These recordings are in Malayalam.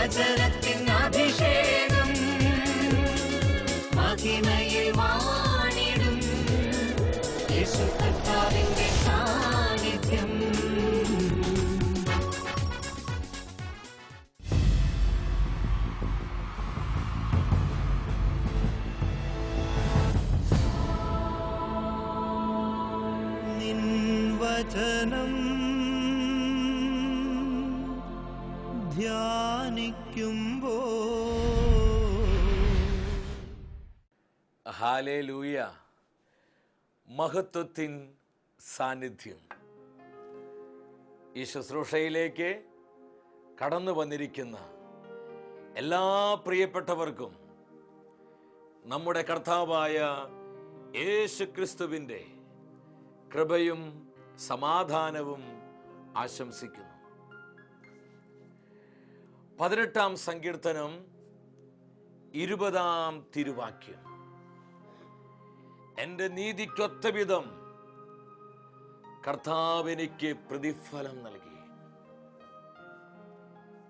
I did ഹാലേ ലൂയ മഹത്വത്തിൻ സാന്നിധ്യം. ഈ ശുശ്രൂഷയിലേക്ക് കടന്നു വന്നിരിക്കുന്ന എല്ലാ പ്രിയപ്പെട്ടവർക്കും നമ്മുടെ കർത്താവായ യേശു ക്രിസ്തുവിന്റെ കൃപയും സമാധാനവും ആശംസിക്കുന്നു. പതിനെട്ടാം സങ്കീർത്തനം ഇരുപതാം തിരുവാക്യം. എന്റെ നീതിക്കൊത്ത വിധം കർത്താവ് എനിക്ക് പ്രതിഫലം നൽകി.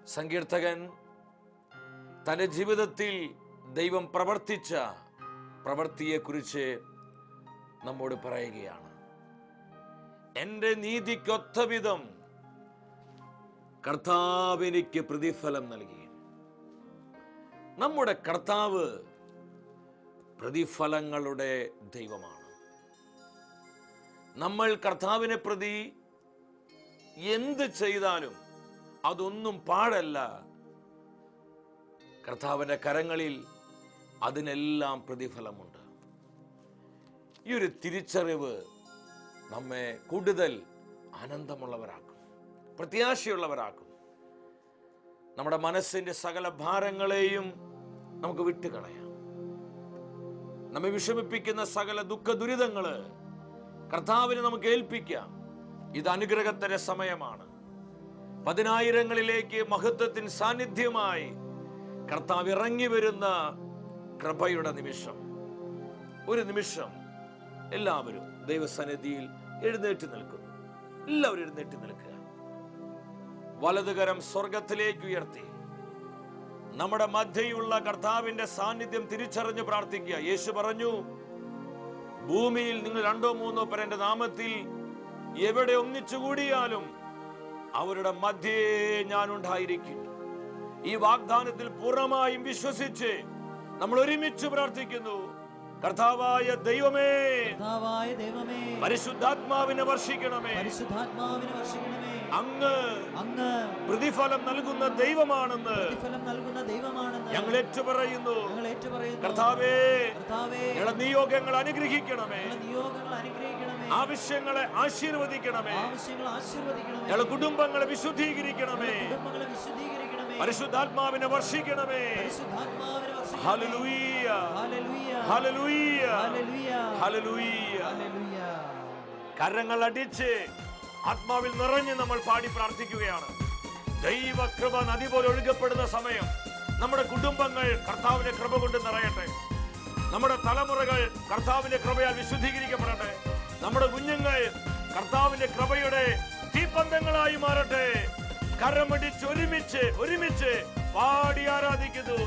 സങ്കീർത്തകൻ തന്റെ ജീവിതത്തിൽ ദൈവം പ്രവർത്തിച്ച പ്രവൃത്തിയെക്കുറിച്ച് നമ്മോട് പറയുകയാണ്. എന്റെ നീതിക്കൊത്ത വിധം കർത്താവ് എനിക്ക് പ്രതിഫലം നൽകി. നമ്മുടെ കർത്താവ് പ്രതിഫലങ്ങളുടെ ദൈവമാണ്. നമ്മൾ കർത്താവിനെ പ്രതി എന്ത് ചെയ്താലും അതൊന്നും പാടല്ല. കർത്താവിന്റെ കരങ്ങളിൽ അതിനെല്ലാം പ്രതിഫലമുണ്ട്. ഈ ഒരു തിരിച്ചറിവ് നമ്മെ കൂടുതൽ ആനന്ദമുള്ളവരാക്കും പ്രത്യാശയുള്ളവരാക്കും. നമ്മുടെ മനസ്സിന്റെ സകല ഭാരങ്ങളെയും നമുക്ക് വിട്ടുകളയാം. നമ്മെ വിഷമിപ്പിക്കുന്ന സകല ദുഃഖ ദുരിതങ്ങൾ കർത്താവിന് നമുക്ക് ഏൽപ്പിക്കാം. ഇത് അനുഗ്രഹത്തിന്റെ സമയമാണ്. പതിനായിരങ്ങളിലേക്ക് മഹത്വത്തിന് സാന്നിധ്യമായി കർത്താവ് ഇറങ്ങി വരുന്ന കൃപയുടെ നിമിഷം. ഒരു നിമിഷം എല്ലാവരും ദൈവസന്നിധിയിൽ എഴുന്നേറ്റ് നിൽക്കുന്നു. എല്ലാവരും എഴുന്നേറ്റ് നിൽക്കുക. വലതുകരം സ്വർഗത്തിലേക്ക് ഉയർത്തി. നമ്മുടെ മധ്യയുള്ള കർത്താവിന്റെ സാന്നിധ്യം തിരിച്ചറിഞ്ഞ് പ്രാർത്ഥിക്കുക. യേശു പറഞ്ഞു ഭൂമിയിൽ നിങ്ങൾ രണ്ടോ മൂന്നോ പേർ എന്റെ നാമത്തിൽ എവിടെ ഒന്നിച്ചു കൂടിയാലും അവരുടെ മധ്യേ ഞാൻ ഉണ്ടായിരിക്കും. ഈ വാഗ്ദാനത്തിൽ പൂർണമായും വിശ്വസിച്ച് നമ്മൾ ഒരുമിച്ച് പ്രാർത്ഥിക്കുന്നു. കർത്താവായ ദൈവമേ കർത്താവായ ദൈവമേ പരിശുദ്ധാത്മാവിനെ വർഷിക്കണമേ. പരിശുദ്ധാത്മാവിനെ വർഷിക്കണമേ. അങ്ങ് അങ്ങ് പ്രതിഫലം നൽകുന്ന ദൈവമാണെന്ന് പ്രതിഫലം നൽകുന്ന ദൈവമാണെന്ന് ഞങ്ങൾ ഏറ്റുപറയുന്നു. ഞങ്ങൾ ഏറ്റുപറയുന്നു. കർത്താവേ കർത്താവേ നിയോഗങ്ങൾ അനുഗ്രഹിക്കണമേ. നിയോഗങ്ങൾ അനുഗ്രഹിക്കണമേ. ആവശ്യങ്ങളെ ആശീർവദിക്കണമേ. ആവശ്യങ്ങളെ ആശീർവദിക്കണമേ. ഞങ്ങളുടെ കുടുംബങ്ങളെ വിശുദ്ധീകരിക്കണമേ. കുടുംബങ്ങളെ വിശുദ്ധീകരിക്കണമേ. പരിശുദ്ധാത്മാവിനെ വർഷിക്കണമേ. പരിശുദ്ധാത്മാവിനെ വർഷിക്കണമേ. Hallelujah. Hallelujah. Hallelujah. Hallelujah. Hallelujah. Hallelujah. കരങ്ങൾ അടിച്ച് ആത്മാവിൽ നിറഞ്ഞ് നമ്മൾ പാടി പ്രാർത്ഥിക്കുകയാണ്. ദൈവകൃപ നദി പോലെ ഒഴുകപ്പെടുന്ന സമയം നമ്മുടെ കുടുംബങ്ങൾ കർത്താവിന്റെ കൃപ കൊണ്ട് നിറയട്ടെ. നമ്മുടെ തലമുറകൾ കർത്താവിന്റെ കൃപയാൽ വിശുദ്ധീകരിക്കപ്പെടട്ടെ. നമ്മുടെ കുഞ്ഞുങ്ങൾ കർത്താവിന്റെ കൃപയുടെ തീപ്പന്തങ്ങളായി മാറട്ടെ. കരമടിച്ച് ഒരുമിച്ച് ഒരുമിച്ച് പാടി ആരാധിക്കുന്നു.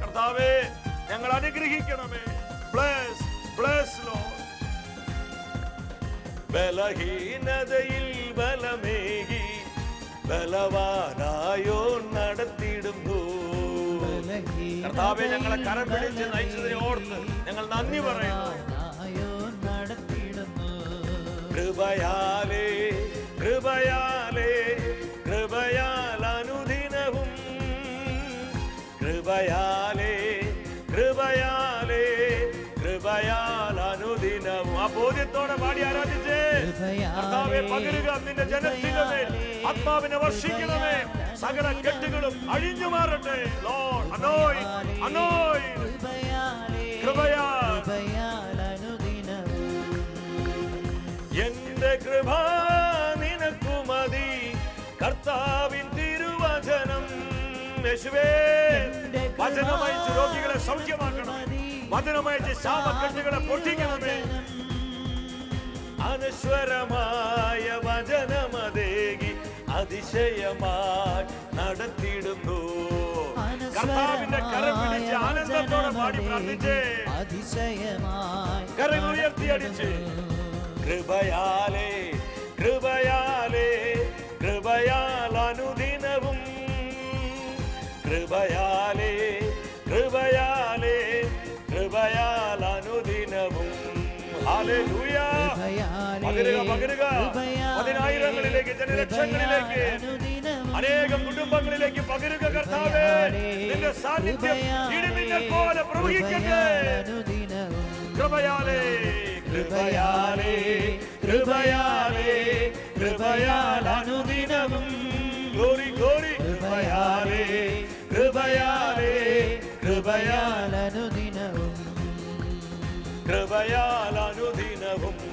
കർത്താവേ ഞങ്ങൾ അനുഗ്രഹിക്കണമേ. Bless bless Lord. ബലഹീനതയിൽ ബലമേകി ബലവാനായോ നടത്തിയിടുന്നു കർത്താവെ ഞങ്ങളെ കരം പിടിച്ച് നയിച്ചതിനെ ഓർത്ത് ഞങ്ങൾ നന്ദി പറയുന്നു. കൃപയാലേ കൃപയാലേ കൃപയാൽ അനുദിനവും. കൃപയാലേ കൃപയാലേ കൃപയാൽ അനുദിനവും. ആ ബോധ്യത്തോടെ പകരുക നിന്റെ ജനത്തിന്റെ ആത്മാവിനെ വർഷിക്കണമേ. സകല കെട്ടുകളും അഴിഞ്ഞു മാറട്ടെ. ലോർഡ് അനോയ് അനോയ് അനുദിനവും എന്റെ കൃപ നിനക്കു മതി. കർത്താവിൻ തിരുവചനം. യേശുവേ വചനമയച്ച് രോഗികളെ സൗഖ്യമാക്കണം വചനമയച്ച് ശാപക്കെട്ടുകളെ പൊട്ടിക്കണമേ. അനശ്വരമായ വചനമതേകി അതിശയമായി നടത്തിയിടുന്നു. കർത്താവിന്റെ കരം പിടിച്ച് ആനന്ദത്തോടെ പാടി പ്രാർത്ഥിച്ചേ. അതിശയമായി കരങ്ങൾ ഉയർത്തിയടിച്ച് കൃപയാലേ കൃപയാലേ കൃപയാൽ അനുദിനവും. കൃപയാലേ കൃപയാലേ കൃപയാൽ അനുദിനവും. പകരുക പതിനായിരങ്ങളിലേക്ക് ജനലക്ഷങ്ങളിലേക്ക് അനേകം കുടുംബങ്ങളിലേക്ക് പകരുക കർത്താവേ. നിന്റെ സാന്നിധ്യം ഇടിമിന്നൽ പോലെ പ്രവഹിക്കട്ടെ. കൃപയാലേ കൃപയാലേ കൃപയാലേ കൃപയാൽ അനുദിനവും. ഗ്ലോറി ഗ്ലോറി കൃപയാലേ കൃപയാലേ കൃപയാൽ അനുദിനവും.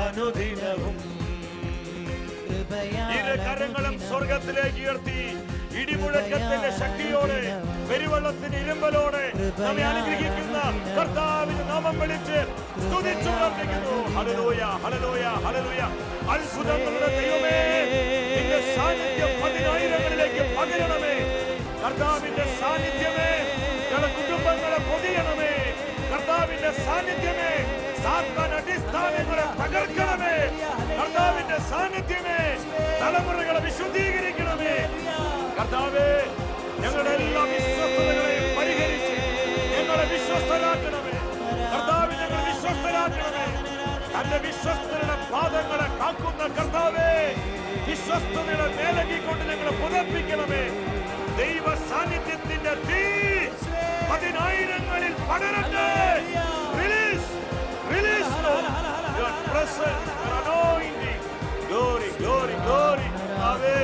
അനുദിനവും കൃപയാൽ ഇരു കരങ്ങളും സ്വർഗത്തിലേക്ക് ഉയർത്തി ഇടിമുഴക്കത്തിന്റെ ശക്തിയോടെ പെരുവെള്ളത്തിന് ഇരുമ്പലോടെ നമ്മെ അനുഗ്രഹിക്കുന്ന കർത്താവിന് നാമം വിളിച്ച് സ്തുതിച്ചു പ്രാർത്ഥിക്കുന്നു. ഹലലോയ ഹലലോയ ഹലലോയ അത്ഭുതങ്ങളുടെ ദൈവമേ നിന്റെ സാന്നിധ്യം പതിനായിരങ്ങളിലേക്ക് പകരണമേ. കർത്താവിന്റെ സാന്നിധ്യമേ കർത്താവിന്റെ സാന്നിധ്യമേ സാത്താൻ അടിസ്ഥാനങ്ങളെ തകർക്കണമേ. കർത്താവിന്റെ സാന്നിധ്യമേ തലമുറകളെ വിശുദ്ധീകരിക്കണമേ. കർത്താവേ ഞങ്ങളുടെ എല്ലാ വിശ്വസ്തതകളെയും പരിഹരിച്ച് ഞങ്ങളെ വിശ്വസ്തരാക്കണമേ. കർത്താവ് ഞങ്ങളെ വിശ്വസ്തരാക്കണമേ. തന്റെ വിശ്വസ്തരുടെ പാദങ്ങളെ കാക്കുന്ന കർത്താവേ വിശ്വസ്തതയുടെ മേലകിക്കൊണ്ട് ഞങ്ങളെ പുതപ്പിക്കണമേ. ദൈവ സാന്നിധ്യത്തിന്റെ തീ പതിനായിരങ്ങളിൽ പടരട്ടെ റിലീസ് റിലീസ് glory glory കർത്താവേ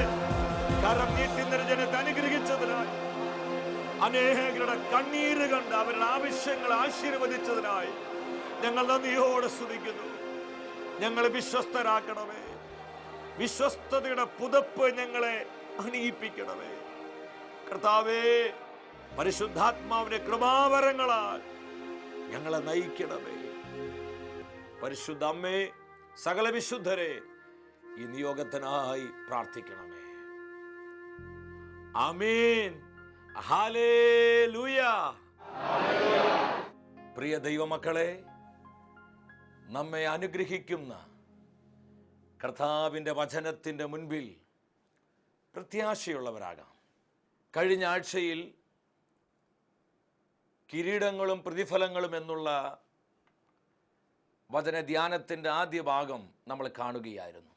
കരം നീട്ടി നിന്ന ജനത്തെ അനുഗ്രഹിച്ചതിനായി അനേകരുടെ കണ്ണീര് കണ്ട് അവരുടെ ആവശ്യങ്ങൾ ആശീർവദിച്ചതിനായി ഞങ്ങൾ നന്ദിയോടെ സ്തുതിക്കുന്നു. ഞങ്ങളെ വിശ്വസ്തരാക്കണമേ. വിശ്വസ്തയുടെ പുതപ്പ് ഞങ്ങളെ അണിയിപ്പിക്കണമേ. കർത്താവേ പരിശുദ്ധാത്മാവിന്റെ കൃപാവരങ്ങളാൽ ഞങ്ങളെ നയിക്കണമേ. പരിശുദ്ധ അമ്മേ സകല വിശുദ്ധരെ ഈ നിയോഗത്തിനായി പ്രാർത്ഥിക്കണമേ. ഹാലേലൂയ പ്രിയ ദൈവമക്കളെ നമ്മെ അനുഗ്രഹിക്കുന്ന കർത്താവിന്റെ വചനത്തിന്റെ മുൻപിൽ പ്രത്യാശയുള്ളവരാകാം. കഴിഞ്ഞ ആഴ്ചയിൽ കിരീടങ്ങളും പ്രതിഫലങ്ങളും എന്നുള്ള വചന ധ്യാനത്തിന്റെ ആദ്യ ഭാഗം നമ്മൾ കാണുകയായിരുന്നു.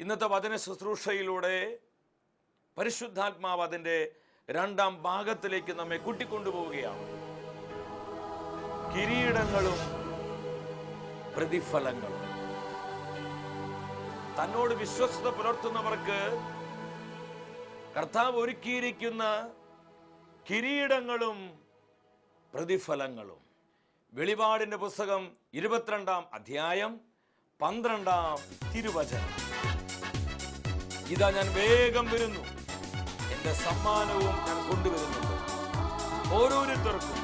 ഇന്നത്തെ വചന ശുശ്രൂഷയിലൂടെ പരിശുദ്ധാത്മാവ് അതിന്റെ രണ്ടാം ഭാഗത്തിലേക്ക് നമ്മെ കൂട്ടിക്കൊണ്ടുപോവുകയാണ്. കിരീടങ്ങളും പ്രതിഫലങ്ങളും. തന്നോട് വിശ്വസ്ത പുലർത്തുന്നവർക്ക് കർത്താവ് ഒരുക്കിയിരിക്കുന്ന കിരീടങ്ങളും പ്രതിഫലങ്ങളും. വെളിപാടിന്റെ പുസ്തകം ഇരുപത്തിരണ്ടാം അധ്യായം പന്ത്രണ്ടാം തിരുവചനം. ഇതാ ഞാൻ വേഗം വരുന്നു. എന്റെ സമ്മാനവും ഞാൻ കൊണ്ടുവരുന്നുണ്ട്. ഓരോരുത്തർക്കും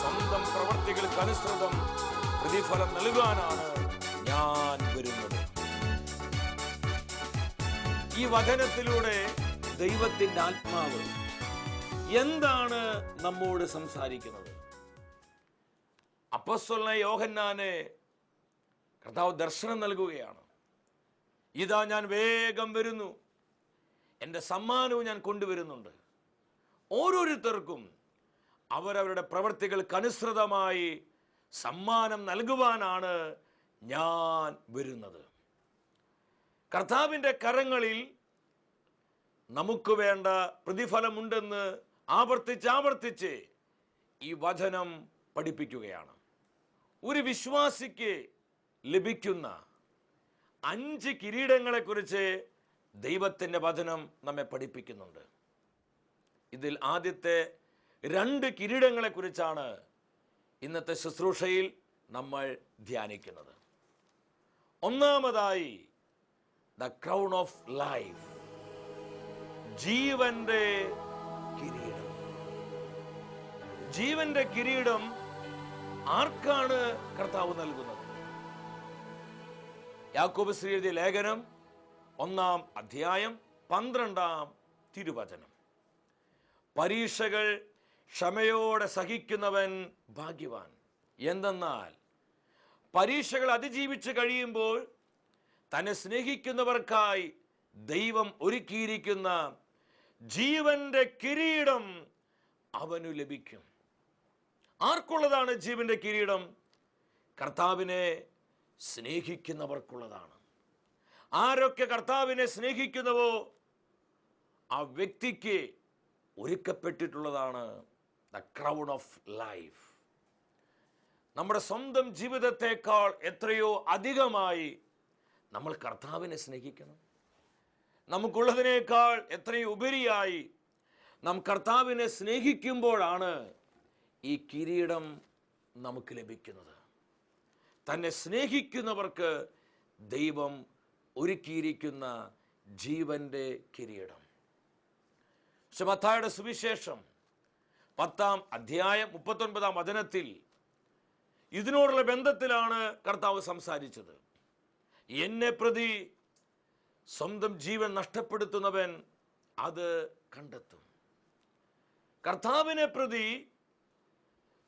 സ്വന്തം പ്രവർത്തികൾക്ക് അനുസൃതം പ്രതിഫലം നൽകാനാണ് ഞാൻ വരുന്നത്. ഈ വചനത്തിലൂടെ ദൈവത്തിന്റെ ആത്മാവ് എന്താണ് നമ്മോട് സംസാരിക്കുന്നത്? അപ്പസ്വല യോഹന്നാനെ കർത്താവ് ദർശനം നൽകുകയാണ്. ഇതാ ഞാൻ വേഗം വരുന്നു. എന്റെ സമ്മാനവും ഞാൻ കൊണ്ടുവരുന്നുണ്ട്. ഓരോരുത്തർക്കും അവരവരുടെ പ്രവൃത്തികൾക്കനുസൃതമായി സമ്മാനം നൽകുവാനാണ് ഞാൻ വരുന്നത്. കർത്താവിന്റെ കരങ്ങളിൽ നമുക്ക് വേണ്ട പ്രതിഫലമുണ്ടെന്ന് ആവർത്തിച്ച് ആവർത്തിച്ച് ഈ വചനം പഠിപ്പിക്കുകയാണ്. ഒരു വിശ്വാസിക്ക് ലഭിക്കുന്ന അഞ്ച് കിരീടങ്ങളെക്കുറിച്ച് ദൈവത്തിന്റെ വചനം നമ്മെ പഠിപ്പിക്കുന്നുണ്ട്. ഇതിൽ ആദ്യത്തെ രണ്ട് കിരീടങ്ങളെക്കുറിച്ചാണ് ഇന്നത്തെ ശുശ്രൂഷയിൽ നമ്മൾ ധ്യാനിക്കുന്നത്. ഒന്നാമതായി ദ ക്രൗൺ ഓഫ് ലൈഫ്. ജീവന്റെ കിരീടം. ജീവന്റെ കിരീടം ആർക്കാണ് കർത്താവ് നൽകുന്നത്? യാക്കോബ് ശ്രീ എഴുതിയ ലേഖനം ഒന്നാം അധ്യായം പന്ത്രണ്ടാം തിരുവചനം. പരീക്ഷകൾ ക്ഷമയോടെ സഹിക്കുന്നവൻ ഭാഗ്യവാൻ. എന്തെന്നാൽ പരീക്ഷകൾ അതിജീവിച്ച് കഴിയുമ്പോൾ തന്നെ സ്നേഹിക്കുന്നവർക്കായി ദൈവം ഒരുക്കിയിരിക്കുന്ന ജീവന്റെ കിരീടം അവനു ലഭിക്കും. ആർക്കുള്ളതാണ് ജീവന്റെ കിരീടം? കർത്താവിനെ സ്നേഹിക്കുന്നവർക്കുള്ളതാണ്. ആരൊക്കെ കർത്താവിനെ സ്നേഹിക്കുന്നുവോ ആ വ്യക്തിക്ക് ഒരുക്കപ്പെട്ടിട്ടുള്ളതാണ് ദ ക്രൗൺ ഓഫ് ലൈഫ് നമ്മുടെ സ്വന്തം ജീവിതത്തെക്കാൾ എത്രയോ അധികമായി നമ്മൾ കർത്താവിനെ സ്നേഹിക്കണം. നമുക്കുള്ളതിനേക്കാൾ എത്രയും ഉപരിയായി നാം കർത്താവിനെ സ്നേഹിക്കുമ്പോഴാണ് ഈ കിരീടം നമുക്ക് ലഭിക്കുന്നത്. തന്നെ സ്നേഹിക്കുന്നവർക്ക് ദൈവം ഒരുക്കിയിരിക്കുന്ന ജീവന്റെ കിരീടം. ശമത്തായുടെ സുവിശേഷം പത്താം അധ്യായം മുപ്പത്തൊൻപതാം വചനത്തിൽ ഇതിനോടുള്ള ബന്ധത്തിലാണ് കർത്താവ് സംസാരിച്ചത്. എന്നെ പ്രതി സ്വന്തം ജീവൻ നഷ്ടപ്പെടുത്തുന്നവൻ അത് കണ്ടെത്തും. കർത്താവിനെ പ്രതി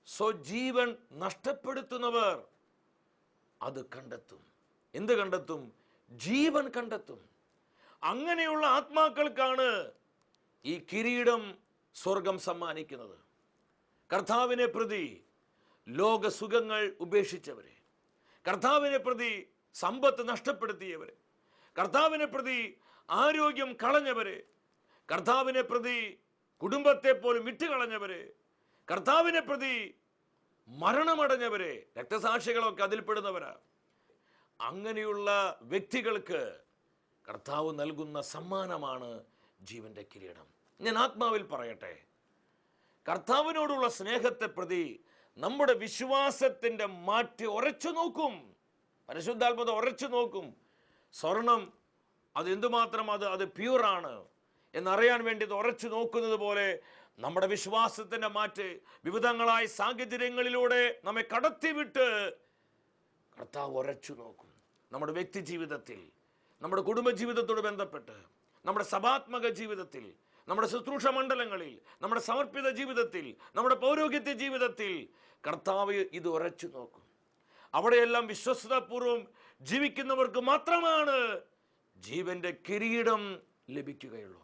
സ്വജീവൻ നഷ്ടപ്പെടുത്തുന്നവർ അത് കണ്ടെത്തും. എന്ത് കണ്ടെത്തും? ജീവൻ കണ്ടെത്തും. അങ്ങനെയുള്ള ആത്മാക്കൾക്കാണ് ഈ കിരീടം സ്വർഗം സമ്മാനിക്കുന്നത്. കർത്താവിനെ പ്രതി ലോകസുഖങ്ങൾ ഉപേക്ഷിച്ചവരെ. കർത്താവിനെ പ്രതി സമ്പത്ത് നഷ്ടപ്പെടുത്തിയവരെ. കർത്താവിനെ പ്രതി ആരോഗ്യം കളഞ്ഞവരെ കർത്താവിനെ പ്രതി കുടുംബത്തെ പോലും വിട്ടുകളഞ്ഞവരെ കർത്താവിനെ പ്രതി മരണമടഞ്ഞവരെ രക്തസാക്ഷികളൊക്കെ അതിൽപ്പെടുന്നവരാ. അങ്ങനെയുള്ള വ്യക്തികൾക്ക് കർത്താവ് നൽകുന്ന സമ്മാനമാണ് ജീവന്റെ കിരീടം. ഞാൻ ആത്മാവിൽ പറയട്ടെ കർത്താവിനോടുള്ള സ്നേഹത്തെ പ്രതി നമ്മുടെ വിശ്വാസത്തിന്റെ മാറ്റി ഉറച്ചു നോക്കും പരിശുദ്ധാത്മത ഉറച്ചു നോക്കും സ്വർണം അത് എന്തുമാത്രം അത് അത് പ്യൂറാണ് എന്നറിയാൻ വേണ്ടി ഉറച്ചു നോക്കുന്നത് പോലെ നമ്മുടെ വിശ്വാസത്തിന്റെ മാറ്റ് വിവിധങ്ങളായ സാഹചര്യങ്ങളിലൂടെ നമ്മെ കടത്തിവിട്ട് കർത്താവ് ഉറച്ചു നോക്കും. നമ്മുടെ വ്യക്തി ജീവിതത്തിൽ നമ്മുടെ കുടുംബ ജീവിതത്തോട് ബന്ധപ്പെട്ട് നമ്മുടെ സഭാത്മക ജീവിതത്തിൽ നമ്മുടെ ശുശ്രൂഷ മണ്ഡലങ്ങളിൽ നമ്മുടെ സമർപ്പിത ജീവിതത്തിൽ നമ്മുടെ പൗരോഹിത്യ ജീവിതത്തിൽ കർത്താവ് ഇത് ഉറച്ചു നോക്കും. അവിടെയെല്ലാം വിശ്വസ്തപൂർവം ജീവിക്കുന്നവർക്ക് മാത്രമാണ് ജീവന്റെ കിരീടം ലഭിക്കുകയുള്ളൂ.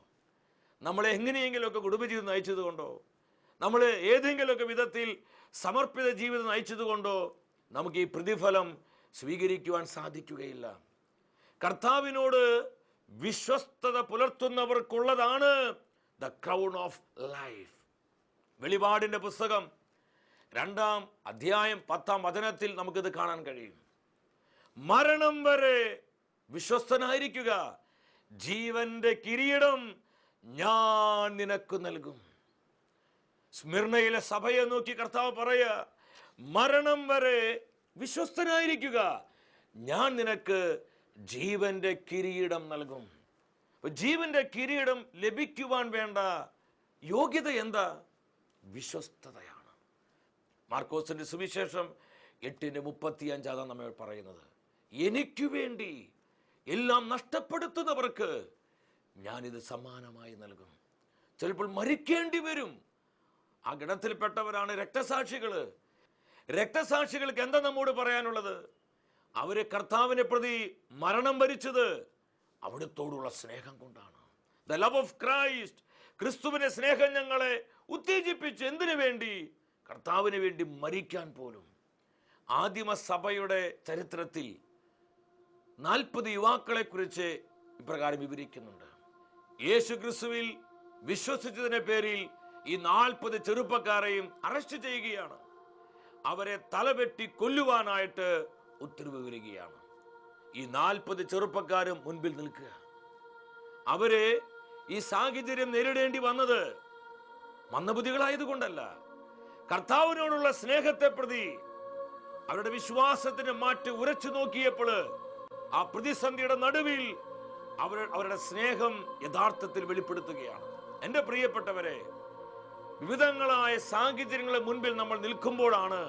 നമ്മളെ എങ്ങനെയെങ്കിലുമൊക്കെ കുടുംബജീവിതം നയിച്ചത് കൊണ്ടോ നമ്മൾ ഏതെങ്കിലുമൊക്കെ വിധത്തിൽ സമർപ്പിത ജീവിതം നയിച്ചത് കൊണ്ടോ നമുക്ക് ഈ പ്രതിഫലം സ്വീകരിക്കുവാൻ സാധിക്കുകയില്ല. കർത്താവിനോട് വിശ്വസ്തത പുലർത്തുന്നവർക്കുള്ളതാണ് ദ ക്രൗൺ ഓഫ് ലൈഫ് വെളിപാടിന്റെ പുസ്തകം രണ്ടാം അധ്യായം പത്താം വചനത്തിൽ നമുക്കിത് കാണാൻ കഴിയും. മരണം വരെ വിശ്വസ്തനായിരിക്കുക. ജീവന്റെ കിരീടം ഞാൻ നിനക്ക് നൽകും. സ്മിർണയിലെ സഭയെ നോക്കി കർത്താവ് പറയുക മരണം വരെ വിശ്വസ്തനായിരിക്കുക. ഞാൻ നിനക്ക് ജീവന്റെ കിരീടം നൽകും. ജീവന്റെ കിരീടം ലഭിക്കുവാൻ വേണ്ട യോഗ്യത എന്താ? വിശ്വസ്തതയാണ്. മാർക്കോസിന്റെ സുവിശേഷം എട്ടിന്റെ മുപ്പത്തി അഞ്ചാതാണ് നമ്മൾ പറയുന്നത്. എനിക്ക് വേണ്ടി എല്ലാം നഷ്ടപ്പെടുത്തുന്നവർക്ക് ഞാനിത് സമ്മാനമായി നൽകും ചിലപ്പോൾ മരിക്കേണ്ടി വരും. ആ ഗണത്തിൽപ്പെട്ടവരാണ് രക്തസാക്ഷികൾ രക്തസാക്ഷികൾക്ക് എന്താ നമ്മോട് പറയാനുള്ളത്? അവരെ കർത്താവിനെ പ്രതി മരണം വരിച്ചത് അവിടത്തോടുള്ള സ്നേഹം കൊണ്ടാണ്. ദ ലവ് ഓഫ് ക്രൈസ്റ്റ് ക്രിസ്തുവിന്റെ സ്നേഹം ഞങ്ങളെ ഉത്തേജിപ്പിച്ച് എന്തിനു വേണ്ടി? കർത്താവിന് വേണ്ടി മരിക്കാൻ പോലും. ആദിമ സഭയുടെ ചരിത്രത്തിൽ നാൽപ്പത് യുവാക്കളെക്കുറിച്ച് ഇപ്രകാരം വിവരിക്കുന്നുണ്ട്. യേശു ക്രിസ്തുവിൽ വിശ്വസിച്ചതിന്റെ പേരിൽ ഈ നാൽപ്പത് ചെറുപ്പക്കാരെയും അറസ്റ്റ് ചെയ്യുകയാണ്. അവരെ തലവെട്ടി കൊല്ലുവാനായിട്ട് ഉത്തരവ് വരികയാണ്. ഈ നാൽപ്പത് ചെറുപ്പക്കാരും മുൻപിൽ നിൽക്കുക. അവരെ ഈ സാഹചര്യം നേരിടേണ്ടി വന്നത് മന്ദബുദ്ധികളായതുകൊണ്ടല്ല. കർത്താവിനോടുള്ള സ്നേഹത്തെ പ്രതി അവരുടെ വിശ്വാസത്തിന് മാറ്റി ഉരച്ചു നോക്കിയപ്പോൾ ആ പ്രതിസന്ധിയുടെ നടുവിൽ അവർ അവരുടെ സ്നേഹം യഥാർത്ഥത്തിൽ വെളിപ്പെടുത്തുകയാണ്. എന്റെ പ്രിയപ്പെട്ടവരെ വിവിധങ്ങളായ സാഹചര്യങ്ങളെ മുൻപിൽ നമ്മൾ നിൽക്കുമ്പോഴാണ്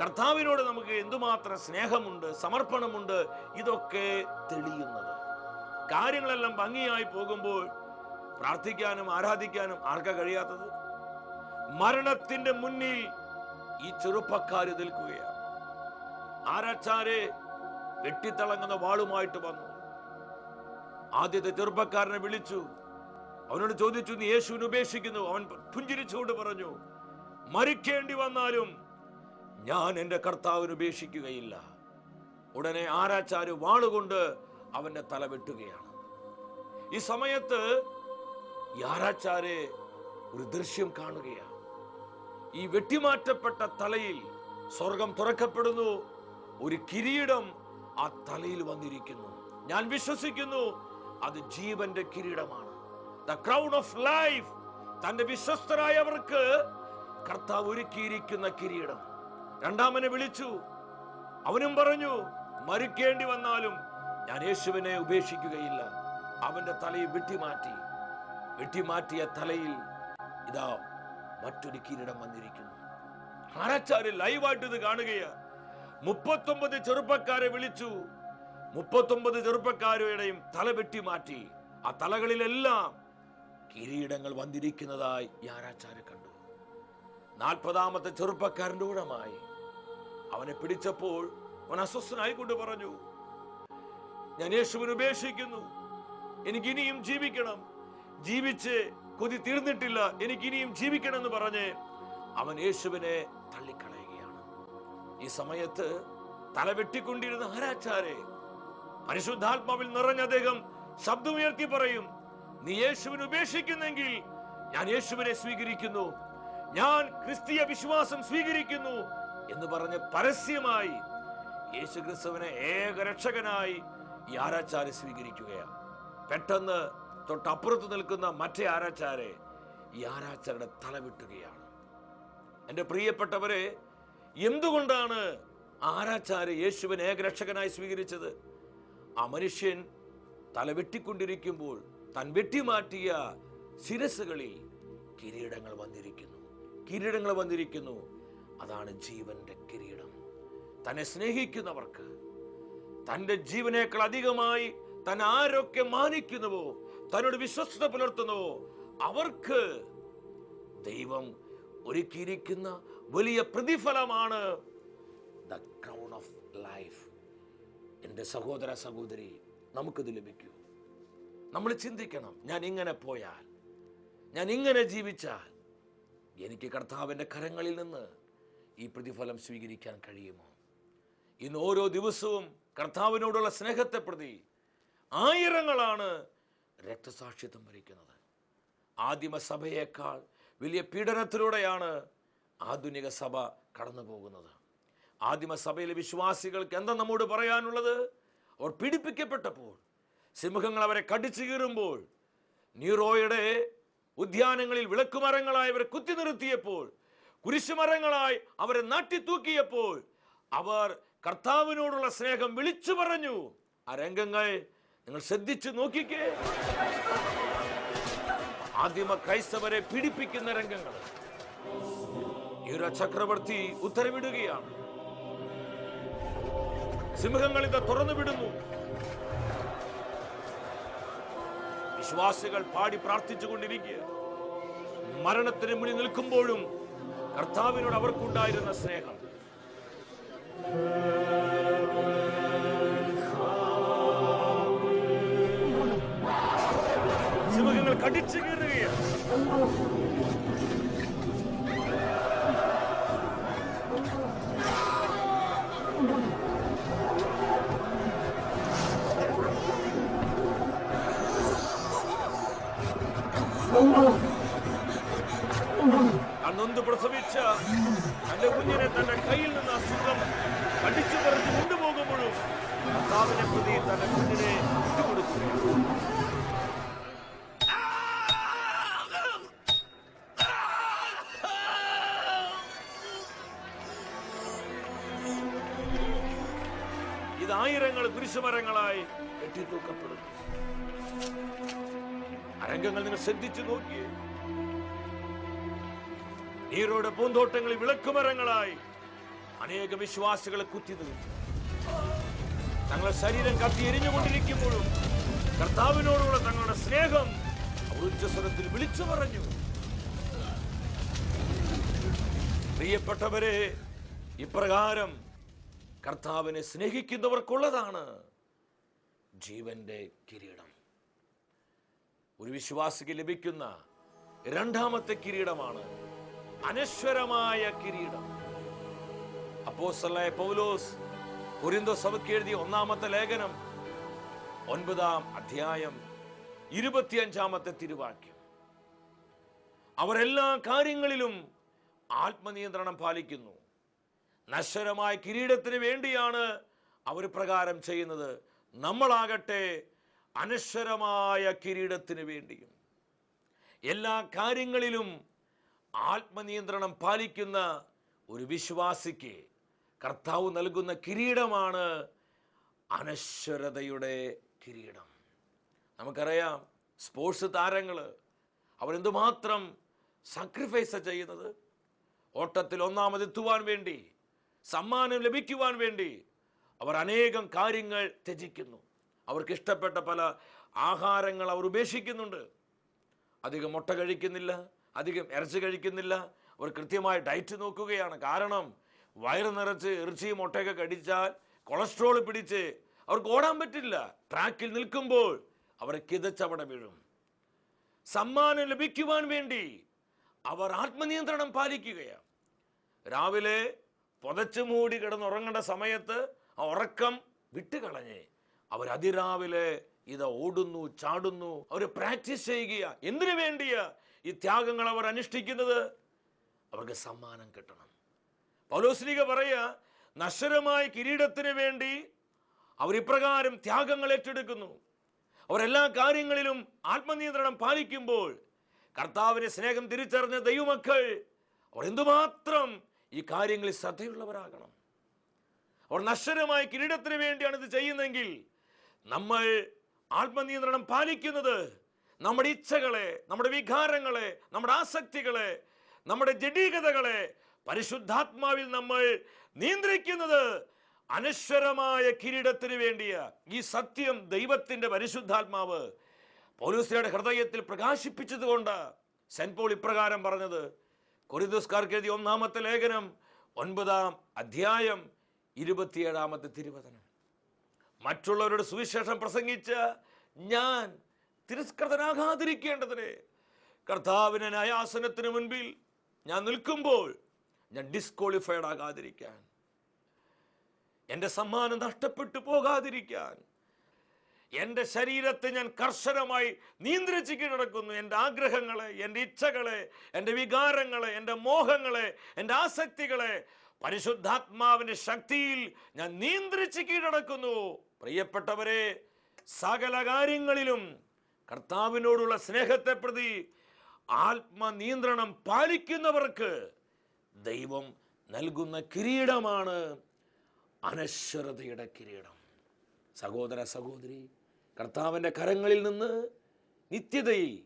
കർത്താവിനോട് നമുക്ക് എന്തുമാത്രം സ്നേഹമുണ്ട് സമർപ്പണമുണ്ട് ഇതൊക്കെ തെളിയുന്നത്. കാര്യങ്ങളെല്ലാം ഭംഗിയായി പോകുമ്പോൾ പ്രാർത്ഥിക്കാനും ആരാധിക്കാനും ആർക്കാ കഴിയാത്തത്? മരണത്തിന്റെ മുന്നിൽ ഈ ചെറുപ്പക്കാർ നിൽക്കുകയാണ്. ആരാച്ചാരെ വെട്ടിത്തിളങ്ങുന്ന വാളുമായിട്ട് വന്നു. ആദ്യത്തെ ചെറുപ്പക്കാരനെ വിളിച്ചു. അവനോട് ചോദിച്ചു നീ യേശുവിനെ ഉപേക്ഷിക്കുന്നു? അവൻ പുഞ്ചിരിച്ചുകൊണ്ട് പറഞ്ഞു മരിക്കേണ്ടി വന്നാലും ഞാൻ എന്റെ കർത്താവിന് ഉപേക്ഷിക്കുകയില്ല. ഉടനെ ആരാച്ചാര് വാളുകൊണ്ട് അവന്റെ തല വെട്ടുകയാണ്. ഈ സമയത്ത് ഈ ആരാച്ചാരെ ഒരു ദൃശ്യം കാണുകയാണ്. ഈ വെട്ടിമാറ്റപ്പെട്ട തലയിൽ സ്വർഗം തുറക്കപ്പെടുന്നു. ഒരു കിരീടം ആ തലയിൽ വന്നിരിക്കുന്നു. ഞാൻ വിശ്വസിക്കുന്നു അത് ജീവന്റെ കിരീടമാണ്. ദ ക്രൗൺ ഓഫ് ലൈഫ് തന്റെ വിശ്വസ്തരായവർക്ക് കർത്താവ് ഒരുക്കിയിരിക്കുന്ന കിരീടം. രണ്ടാമനെ വിളിച്ചു. അവനും പറഞ്ഞു മരിക്കേണ്ടി വന്നാലും ഞാൻ യേശുവിനെ ഉപേക്ഷിക്കുകയില്ല. അവന്റെ തലയിൽ വെട്ടിമാറ്റി. വെട്ടിമാറ്റിയ തലയിൽ ഇതാ മറ്റൊരു കിരീടം വന്നിരിക്കുന്നു. ആരാച്ചാര് ലൈവായിട്ട് ഇത് കാണുകയാ? മുപ്പത്തൊമ്പത് ചെറുപ്പക്കാരെ വിളിച്ചു. മുപ്പത്തൊമ്പത് ചെറുപ്പക്കാരുടെയും തല വെട്ടി മാറ്റി. ആ തലകളിലെല്ലാം കിരീടങ്ങൾ വന്നിരിക്കുന്നതായി യാരാച്ചാര് കണ്ടു. നാൽപ്പതാമത്തെ ചെറുപ്പക്കാരന്റെ ഊഴമായി അവനെ പിടിച്ചപ്പോൾ അവൻ അസ്വസ്ഥനായി കൊണ്ട് പറഞ്ഞു ഞാൻ യേശുവിനെ ഉപേക്ഷിക്കുന്നു. എനിക്ക് ഇനിയും ജീവിക്കണം. ജീവിച്ച് കൊതി തീർന്നിട്ടില്ല. എനിക്ക് ഇനിയും ജീവിക്കണം എന്ന് പറഞ്ഞ് അവൻ യേശുവിനെ തള്ളിക്കളയുകയാണ് ഈ സമയത്ത് തലവെട്ടിക്കൊണ്ടിരുന്ന ആരാച്ചാരെ പരിശുദ്ധാത്മാവിൽ നിറഞ്ഞ അദ്ദേഹം ശബ്ദമുയർത്തി പറയും നീ യേശുവിനെ ഉപേക്ഷിക്കുന്നെങ്കിൽ ഞാൻ യേശുവിനെ സ്വീകരിക്കുന്നു ഞാൻ ക്രിസ്തീയ വിശ്വാസം സ്വീകരിക്കുന്നു എന്ന് പറഞ്ഞ് പരസ്യമായി യേശു ക്രിസ്തുവിനെ ഏക രക്ഷകനായി ഈ ആരാച്ചാരെ സ്വീകരിക്കുകയാണ്. പെട്ടെന്ന് തൊട്ടപ്പുറത്ത് നിൽക്കുന്ന മറ്റേ ആരാച്ചാരെ ഈ ആരാച്ചാരുടെ തല വെട്ടുകയാണ്. എന്റെ പ്രിയപ്പെട്ടവരെ എന്തുകൊണ്ടാണ് ആരാച്ചാര് യേശുവിനെ ഏകരക്ഷകനായി സ്വീകരിച്ചത്? ആ മനുഷ്യൻ തല വെട്ടിക്കൊണ്ടിരിക്കുമ്പോൾ താൻ വെട്ടിമാറ്റിയ ശിരസുകളിൽ കിരീടങ്ങൾ വന്നിരിക്കുന്നു. കിരീടങ്ങൾ വന്നിരിക്കുന്നു. അതാണ് ജീവന്റെ കിരീടം. തന്നെ സ്നേഹിക്കുന്നവർക്ക് തന്റെ ജീവനേക്കാൾ അധികമായി തൻ ആരൊക്കെ മാനിക്കുന്നുവോ തന്നോട് വിശ്വസ്ത പുലർത്തുന്നുവോ അവർക്ക് ദൈവം ഒരുക്കിയിരിക്കുന്ന വലിയ പ്രതിഫലമാണ് ദ ക്രൗൺ ഓഫ് ലൈഫ് എന്റെ സഹോദര സഹോദരി നമുക്കിത് ലഭിക്കൂ. നമ്മൾ ചിന്തിക്കണം ഞാൻ ഇങ്ങനെ പോയാൽ ഞാൻ ഇങ്ങനെ ജീവിച്ചാൽ എനിക്ക് കർത്താവിന്റെ കരങ്ങളിൽ നിന്ന് ഈ പ്രതിഫലം സ്വീകരിക്കാൻ കഴിയുമോ? ഇന്ന് ഓരോ ദിവസവും കർത്താവിനോടുള്ള സ്നേഹത്തെ പ്രതി ആയിരങ്ങളാണ് രക്തസാക്ഷിത്വം വരിക്കുന്നത്. ആദിമ സഭയേക്കാൾ വലിയ പീഡനത്തിലൂടെയാണ് ആധുനിക സഭ കടന്നു പോകുന്നത് ആദിമ സഭയിലെ വിശ്വാസികൾക്ക് എന്താ നമ്മോട് പറയാനുള്ളത്? അവർ പീഡിപ്പിക്കപ്പെട്ടപ്പോൾ സിംഹങ്ങൾ അവരെ കടിച്ചു കീറുമ്പോൾ നീറോയുടെ ഉദ്യാനങ്ങളിൽ വിളക്കുമരങ്ങളായി അവരെ കുത്തി നിർത്തിയപ്പോൾ കുരിശുമരങ്ങളായി അവരെ നാട്ടിത്തൂക്കിയപ്പോൾ അവർ കർത്താവിനോടുള്ള സ്നേഹം വിളിച്ചു പറഞ്ഞു. ആ രംഗങ്ങൾ നിങ്ങൾ ശ്രദ്ധിച്ചു നോക്കിക്കേ. ആദിമ ക്രൈസ്തവരെ പീഡിപ്പിക്കുന്ന രംഗങ്ങൾ. ഇര ചക്രവർത്തി ഉത്തരവിടുകയാണ്. സിംഹങ്ങൾ ഇത് തുറന്നു വിടുന്നു. വിശ്വാസികൾ പാടി പ്രാർത്ഥിച്ചു കൊണ്ടിരിക്കുക. മരണത്തിന് മുന്നിൽ നിൽക്കുമ്പോഴും കർത്താവിനോട് അവർക്കുണ്ടായിരുന്ന സ്നേഹം. സിംഹങ്ങൾ കടിച്ചു കീറുകയാണ് അന്നൊന്ത് പ്രസവിച്ച തന്റെ കുഞ്ഞിനെ തന്റെ കയ്യിൽ നിന്ന് അസുഖം കടിച്ചു പറിച്ച് കൊണ്ടുപോകുമ്പോഴും കർത്താവിനെ പ്രതി തന്റെ കുഞ്ഞിനെ വിട്ടുകൊടുക്കുകയാണ്. കുരിശുമരങ്ങളായി കെട്ടിത്തൂക്കപ്പെടുന്നു അരംഗങ്ങൾ നിങ്ങൾ ശ്രദ്ധിച്ചു നോക്കിയേ. നീരോടെ പൂന്തോട്ടങ്ങളിൽ വിളക്കുമരങ്ങളായി അനേക വിശ്വാസികളെ കുത്തി തങ്ങളുടെ ശരീരം കത്തി എരിഞ്ഞുകൊണ്ടിരിക്കുമ്പോഴും കർത്താവിനോടുള്ള തങ്ങളുടെ സ്നേഹം ഉച്ചസ്വരത്തിൽ വിളിച്ചു പറഞ്ഞു. പ്രിയപ്പെട്ടവരെ ഇപ്രകാരം കർത്താവിനെ സ്നേഹിക്കുന്നവർക്കുള്ളതാണ് ജീവന്റെ കിരീടം. ഒരു വിശ്വാസിക്ക് ലഭിക്കുന്ന രണ്ടാമത്തെ കിരീടമാണ് അനശ്വരമായ കിരീടം. അപ്പോസ്തലനായ പൗലോസ് കുരിന്തോ സഭയ്ക്ക് എഴുതിയ ഒന്നാമത്തെ ലേഖനം ഒൻപതാം അധ്യായം ഇരുപത്തിയഞ്ചാമത്തെ തിരുവാക്യം. അവരെല്ലാ കാര്യങ്ങളിലും ആത്മനിയന്ത്രണം പാലിക്കുന്നു. നശ്വരമായ കിരീടത്തിന് വേണ്ടിയാണ് അവർ പ്രകാരം ചെയ്യുന്നത്. നമ്മളാകട്ടെ അനശ്വരമായ കിരീടത്തിന് വേണ്ടിയും എല്ലാ കാര്യങ്ങളിലും ആത്മനിയന്ത്രണം പാലിക്കുന്ന ഒരു വിശ്വാസിക്ക് കർത്താവ് നൽകുന്ന കിരീടമാണ് അനശ്വരതയുടെ കിരീടം. നമുക്കറിയാം സ്പോർട്സ് താരങ്ങൾ അവരെന്തുമാത്രം സാക്രിഫൈസ് ചെയ്യുന്നത്? ഓട്ടത്തിൽ ഒന്നാമതെത്തുവാൻ വേണ്ടി സമ്മാനം ലഭിക്കുവാൻ വേണ്ടി അവർ അനേകം കാര്യങ്ങൾ ത്യജിക്കുന്നു. അവർക്ക് ഇഷ്ടപ്പെട്ട പല ആഹാരങ്ങൾ അവർ ഉപേക്ഷിക്കുന്നുണ്ട്. അധികം മുട്ട കഴിക്കുന്നില്ല അധികം ഇറച്ചി കഴിക്കുന്നില്ല. അവർ കൃത്യമായ ഡയറ്റ് നോക്കുകയാണ്. കാരണം വയറ് നിറച്ച് ഇറച്ചിയും മുട്ടയൊക്കെ കടിച്ചാൽ കൊളസ്ട്രോൾ പിടിച്ച് അവർക്ക് ഓടാൻ പറ്റില്ല. ട്രാക്കിൽ നിൽക്കുമ്പോൾ അവർ കിതച്ചവിടെ വീഴും. സമ്മാനം ലഭിക്കുവാൻ വേണ്ടി അവർ ആത്മനിയന്ത്രണം പാലിക്കുകയാണ്. രാവിലെ പുതച്ചു മൂടി കിടന്നുറങ്ങേണ്ട സമയത്ത് ആ ഉറക്കം വിട്ടുകളഞ്ഞ് അവർ അതിരാവിലെ ഇത് ഓടുന്നു ചാടുന്നു അവർ പ്രാക്ടീസ് ചെയ്യുക എന്തിനു വേണ്ടിയാ ഈ ത്യാഗങ്ങൾ അവർ അനുഷ്ഠിക്കുന്നത്? അവർക്ക് സമ്മാനം കിട്ടണം. പൗലോസ്ലിക പറയുക നശ്വരമായ കിരീടത്തിന് വേണ്ടി അവർ ഇപ്രകാരം ത്യാഗങ്ങൾ ഏറ്റെടുക്കുന്നു. അവരെല്ലാ കാര്യങ്ങളിലും ആത്മനിയന്ത്രണം പാലിക്കുമ്പോൾ കർത്താവിനെ സ്നേഹം തിരിച്ചറിഞ്ഞ ദൈവമക്കൾ അവർ എന്തുമാത്രം ഈ കാര്യങ്ങളിൽ ശ്രദ്ധയുള്ളവരാകണം. അവർ നശ്വരമായ കിരീടത്തിന് വേണ്ടിയാണ് ഇത് ചെയ്യുന്നതെങ്കിൽ നമ്മൾ ആത്മനിയന്ത്രണം പാലിക്കുന്നത് നമ്മുടെ ഇച്ഛകളെ നമ്മുടെ വികാരങ്ങളെ നമ്മുടെ ആസക്തികളെ നമ്മുടെ ജഡീകതകളെ പരിശുദ്ധാത്മാവിൽ നമ്മൾ നിയന്ത്രിക്കുന്നത് അനശ്വരമായ കിരീടത്തിന് വേണ്ടിയ. ഈ സത്യം ദൈവത്തിന്റെ പരിശുദ്ധാത്മാവ് പൗലൂസിയുടെ ഹൃദയത്തിൽ പ്രകാശിപ്പിച്ചതുകൊണ്ട് സെന്റ് പോൾ ഇപ്രകാരം പറഞ്ഞത്. കൊറിന്തോസ്കാർക്ക് എഴുതിയ ഒന്നാമത്തെ ലേഖനം ഒൻപതാം അധ്യായം ഇരുപത്തിയേഴാമത്തെ തിരുവചനം. മറ്റുള്ളവരുടെ സുവിശേഷം പ്രസംഗിച്ച് ഞാൻ തിരസ്കൃതനാകാതിരിക്കേണ്ടതിന് കർത്താവിനെ ന്യായാസനത്തിന് മുൻപിൽ ഞാൻ നിൽക്കുമ്പോൾ ഞാൻ ഡിസ്ക്വാളിഫൈഡ് ആകാതിരിക്കാൻ എന്റെ സമ്മാനം നഷ്ടപ്പെട്ടു പോകാതിരിക്കാൻ എന്റെ ശരീരത്തെ ഞാൻ കർശനമായി നിയന്ത്രിച്ച് കീഴടക്കുന്നു എന്റെ ആഗ്രഹങ്ങളെ എന്റെ ഇച്ഛകളെ എന്റെ വികാരങ്ങളെ എന്റെ മോഹങ്ങളെ എന്റെ ആസക്തികളെ പരിശുദ്ധാത്മാവിന്റെ ശക്തിയിൽ ഞാൻ നിയന്ത്രിച്ച് കീഴടക്കുന്നു പ്രിയപ്പെട്ടവരെ സകല കാര്യങ്ങളിലും കർത്താവിനോടുള്ള സ്നേഹത്തെ പ്രതി ആത്മനിയന്ത്രണം പാലിക്കുന്നവർക്ക് ദൈവം നൽകുന്ന കിരീടമാണ് അനശ്വരതയുടെ കിരീടം. സഹോദര സഹോദരി കർത്താവിന്റെ കരങ്ങളിൽ നിന്ന് നിത്യതയിൽ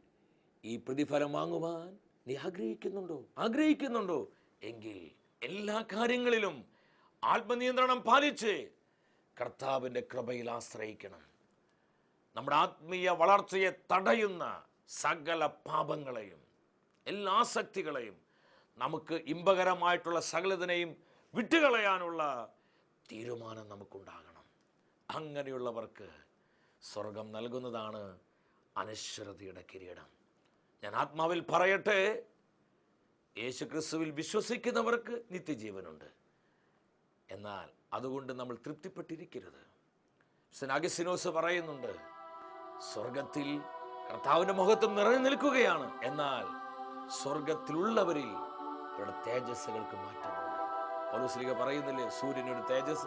ഈ പ്രതിഫലം വാങ്ങുവാൻ നീ ആഗ്രഹിക്കുന്നുണ്ടോ? ആഗ്രഹിക്കുന്നുണ്ടോ? എങ്കിൽ എല്ലാ കാര്യങ്ങളിലും ആത്മനിയന്ത്രണം പാലിച്ച് കർത്താവിന്റെ കൃപയിൽ ആശ്രയിക്കണം. നമ്മുടെ ആത്മീയ വളർച്ചയെ തടയുന്ന സകല പാപങ്ങളെയും എല്ലാ ആസക്തികളെയും നമുക്ക് ഇമ്പകരമായിട്ടുള്ള സകലതിനെയും വിട്ടുകളയാനുള്ള തീരുമാനം നമുക്കുണ്ടാകണം. അങ്ങനെയുള്ളവർക്ക് സ്വർഗം നൽകുന്നതാണ് അനശ്വരതയുടെ കിരീടം. ഞാൻ ആത്മാവിൽ പറയട്ടെ യേശു ക്രിസ്തുവിൽ വിശ്വസിക്കുന്നവർക്ക് നിത്യജീവനുണ്ട്. എന്നാൽ അതുകൊണ്ട് നമ്മൾ തൃപ്തിപ്പെട്ടിരിക്കരുത്. സെനാഗസിനോസ് പറയുന്നുണ്ട് സ്വർഗത്തിൽ കർത്താവിന്റെ മുഖത്തും നിറഞ്ഞു നിൽക്കുകയാണ്. എന്നാൽ സ്വർഗത്തിലുള്ളവരിൽ അവരുടെ തേജസ്സുകൾക്ക് മാറ്റമുണ്ട്. പൗലോസ്ലിക പറയുന്നില്ലേ? സൂര്യനൊരു തേജസ്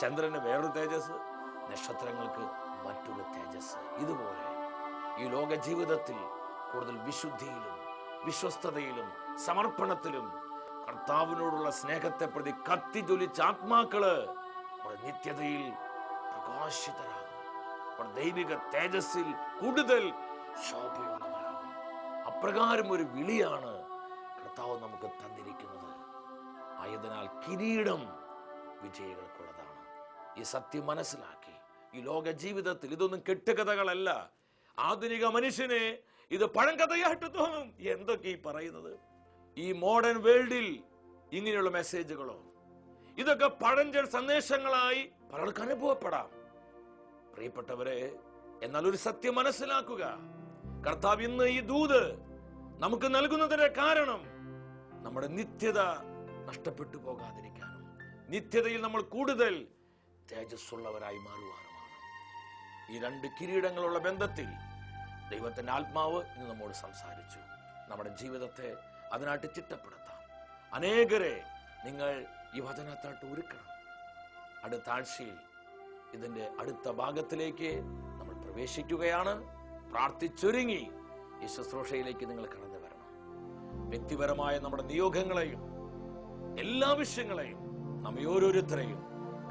ചന്ദ്രന് വേറൊരു തേജസ് നക്ഷത്രങ്ങൾക്ക് മറ്റൊരു തേജസ്. ഇതുപോലെ ഈ ലോക ജീവിതത്തിൽ കൂടുതൽ വിശുദ്ധിയിലും വിശ്വസ്തതയിലും സമർപ്പണത്തിലും കർത്താവിനോടുള്ള സ്നേഹത്തെ പ്രതി കത്തി ജ്വലിച്ച ആത്മാക്കൾ നിത്യതയിൽ പ്രകാശിതരാകും. ദൈവിക തേജസ്സിൽ കൂടുതൽ ശോഭയുള്ളവരാകും. അപ്രകാരം ഒരു വിളിയാണ് കർത്താവ് നമുക്ക് തന്നിരിക്കുന്നത്. ആയതിനാൽ കിരീടം വിജയികൾക്കുള്ളതാണ്. ഈ സത്യം മനസ്സിലാക്കി ഈ ലോക ജീവിതത്തിൽ ഇതൊന്നും കെട്ടുകഥകളല്ല. ആധുനിക മനുഷ്യനെ ഇത് പഴങ്കഥയായിട്ട് തോന്നും. എന്തൊക്കെ ഈ പറയുന്നത്? ഈ മോഡേൺ വേൾഡിൽ ഇങ്ങനെയുള്ള മെസ്സേജുകളോ ഇതൊക്കെ പഴഞ്ചൻ സന്ദേശങ്ങളായി പലർക്ക് അനുഭവപ്പെടാം പ്രിയപ്പെട്ടവരെ എന്നാൽ ഒരു സത്യം മനസ്സിലാക്കുക. കർത്താവ് ഇന്ന് ഈ ദൂത് നമുക്ക് നൽകുന്നതിന്റെ കാരണം നമ്മുടെ നിത്യത നഷ്ടപ്പെട്ടു പോകാതിരിക്കാനും നിത്യതയിൽ നമ്മൾ കൂടുതൽ തേജസ്സുള്ളവരായി മാറുവാനുമാണ് ഈ രണ്ട് കിരീടങ്ങളുള്ള ബന്ധത്തിൽ ദൈവത്തിന്റെ ആത്മാവ് ഇന്ന് നമ്മോട് സംസാരിച്ചു. നമ്മുടെ ജീവിതത്തെ അതിനായിട്ട് ചിട്ടപ്പെടുത്താം. അനേകരെ നിങ്ങൾ ഈ വചനത്തായിട്ട് ഒരുക്കണം. അടുത്ത ആഴ്ചയിൽ ഇതിന്റെ അടുത്ത ഭാഗത്തിലേക്ക് നമ്മൾ പ്രവേശിക്കുകയാണ്. പ്രാർത്ഥിച്ചൊരുങ്ങി ഈ ശുശ്രൂഷയിലേക്ക് നിങ്ങൾ കടന്നു വരണം. വ്യക്തിപരമായ നമ്മുടെ നിയോഗങ്ങളെയും എല്ലാ വിഷയങ്ങളെയും നമ്മെ ഓരോരുത്തരെയും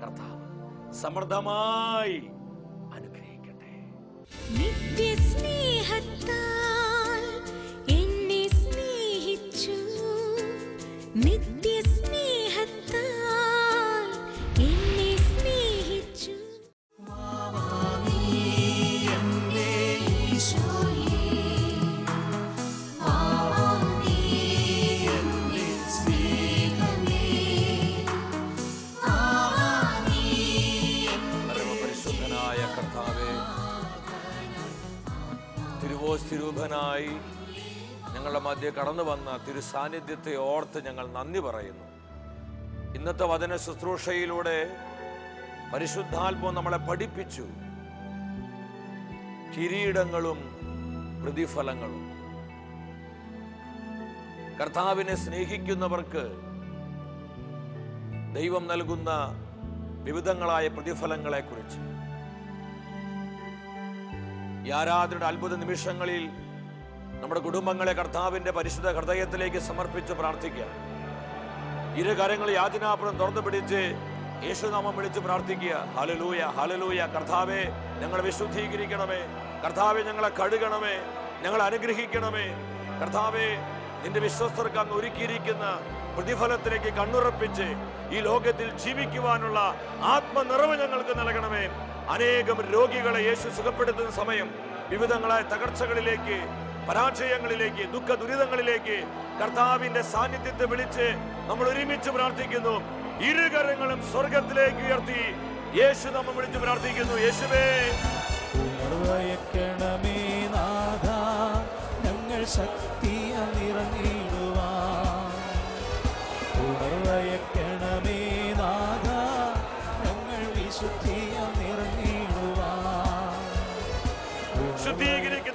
കർത്താവ് സമൃദ്ധമായി ನಿತ್ಯ ಸ್ನೇಹತ್ತ കടന്നു വന്ന തിരു സാന്നിധ്യത്തെ ഓർത്ത് ഞങ്ങൾ നന്ദി പറയുന്നു. ഇന്നത്തെ വചന ശുശ്രൂഷയിലൂടെ പരിശുദ്ധാത്മം നമ്മളെ പഠിപ്പിച്ചു. കിരീടങ്ങളും പ്രതിഫലങ്ങളും. കർത്താവിനെ സ്നേഹിക്കുന്നവർക്ക് ദൈവം നൽകുന്ന വിവിധങ്ങളായ പ്രതിഫലങ്ങളെക്കുറിച്ച്. യാരാധരുടെ അത്ഭുത നിമിഷങ്ങളിൽ നമ്മുടെ കുടുംബങ്ങളെ കർത്താവിന്റെ പരിശുദ്ധ ഹൃദയത്തിലേക്ക് സമർപ്പിച്ച് പ്രാർത്ഥിക്കുക. ഇരു കാര്യങ്ങൾ യാചനാപുരം തുറന്നു പിടിച്ച് യേശുനാമം വിളിച്ച് പ്രാർത്ഥിക്കുക. ഹലലൂയ ഹലലൂയ കർത്താവെ ഞങ്ങളെ വിശുദ്ധീകരിക്കണമേ. കർത്താവെ ഞങ്ങളെ കഴുകണമേ. ഞങ്ങളെ അനുഗ്രഹിക്കണമേ. കർത്താവെ നിന്റെ വിശ്വസ്തർക്ക് അങ്ങ് ഒരുക്കിയിരിക്കുന്ന പ്രതിഫലത്തിലേക്ക് കണ്ണുറപ്പിച്ച് ഈ ലോകത്തിൽ ജീവിക്കുവാനുള്ള ആത്മനിറവ് ഞങ്ങൾക്ക് നൽകണമേ. അനേകം രോഗികളെ യേശു സുഖപ്പെടുത്തുന്ന സമയം വിവിധങ്ങളായ തകർച്ചകളിലേക്ക് പരാജയങ്ങളിലേക്ക് ദുഃഖ ദുരിതങ്ങളിലേക്ക് കർത്താവിന്റെ സാന്നിധ്യത്തെ വിളിച്ച് നമ്മൾ ഒരുമിച്ച് പ്രാർത്ഥിക്കുന്നു. ഇരുകരങ്ങളും സ്വർഗത്തിലേക്ക് ഉയർത്തി. യേശു നമ്മൾ വിളിച്ച് പ്രാർത്ഥിക്കുന്നു. യേശുവേ. ഉണർവയക്കണമേ ഞങ്ങൾ ശക്തിയ ഉണർവയക്കണമേ നാഥ ഞങ്ങൾ വിശുദ്ധിയ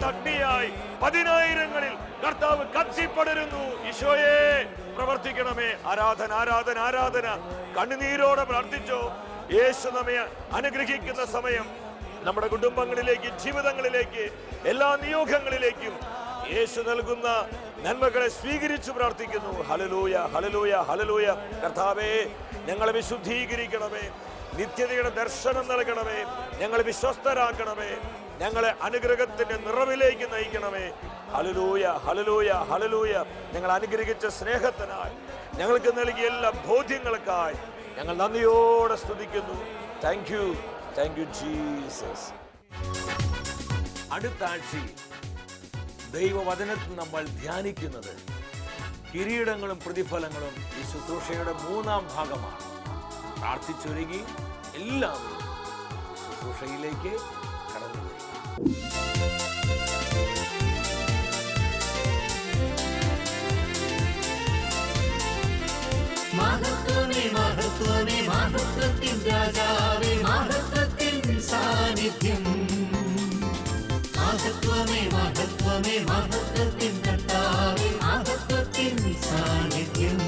അഗ്നിയായി പതിനായിരങ്ങളിൽ കർത്താവ് കത്തിപ്പടരുന്നു ഈശോയെ പ്രവർത്തിക്കണമേ. ആരാധന ആരാധന ആരാധന. കണ്ണുനീരോടെ പ്രാർത്ഥിച്ചോ. യേശു നമ്മെ അനുഗ്രഹിക്കുന്ന സമയം നമ്മുടെ കുടുംബങ്ങളിലേക്ക് ജീവിതങ്ങളിലേക്ക് എല്ലാ നിയോഗങ്ങളിലേക്കും യേശു നൽകുന്ന നന്മകളെ സ്വീകരിച്ചു പ്രാർത്ഥിക്കുന്നു. ഹലലൂയ ഹലലൂയ ഹലലൂയ കർത്താവേ ഞങ്ങളെ വിശുദ്ധീകരിക്കണമേ. നിത്യതയുടെ ദർശനം നൽകണമേ. ഞങ്ങളെ വിശ്വസ്തരാക്കണമേ. ഞങ്ങളെ അനുഗ്രഹത്തിന്റെ നിറവിലേക്ക് നയിക്കണമേ. ഹലലൂയ ഹലലൂയ ഹലലൂയ ഞങ്ങൾ അനുഗ്രഹിച്ച സ്നേഹത്തിനായി ഞങ്ങൾക്ക് നൽകിയ എല്ലാ ബോധ്യങ്ങൾക്കായി ഞങ്ങൾ നന്ദിയോടെ സ്തുതിക്കുന്നു. Thank you thank you Jesus അടുത്ത ആഴ്ചയിൽ ദൈവവചനത്തിൽ നമ്മൾ ധ്യാനിക്കുന്നത് കിരീടങ്ങളും പ്രതിഫലങ്ങളും ഈ ശുശ്രൂഷയുടെ മൂന്നാം ഭാഗമാണ്. പ്രാർത്ഥിച്ചൊരുങ്ങി എല്ലാവരും ശുശ്രൂഷയിലേക്ക് മഹത്വമേ മഹത്വമേ മഹത്വത്തിൻ രാജാവേ മഹത്വത്തിൻ സാന്നിധ്യം മഹത്വമേ മഹത്വമേ മഹത്വത്തിൻ കർത്താവേ മഹത്വത്തിൻ സാന്നിധ്യം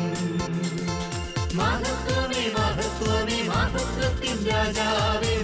മഹത്വമേ മഹത്വമേ മഹത്വത്തിൻ രാജാവേ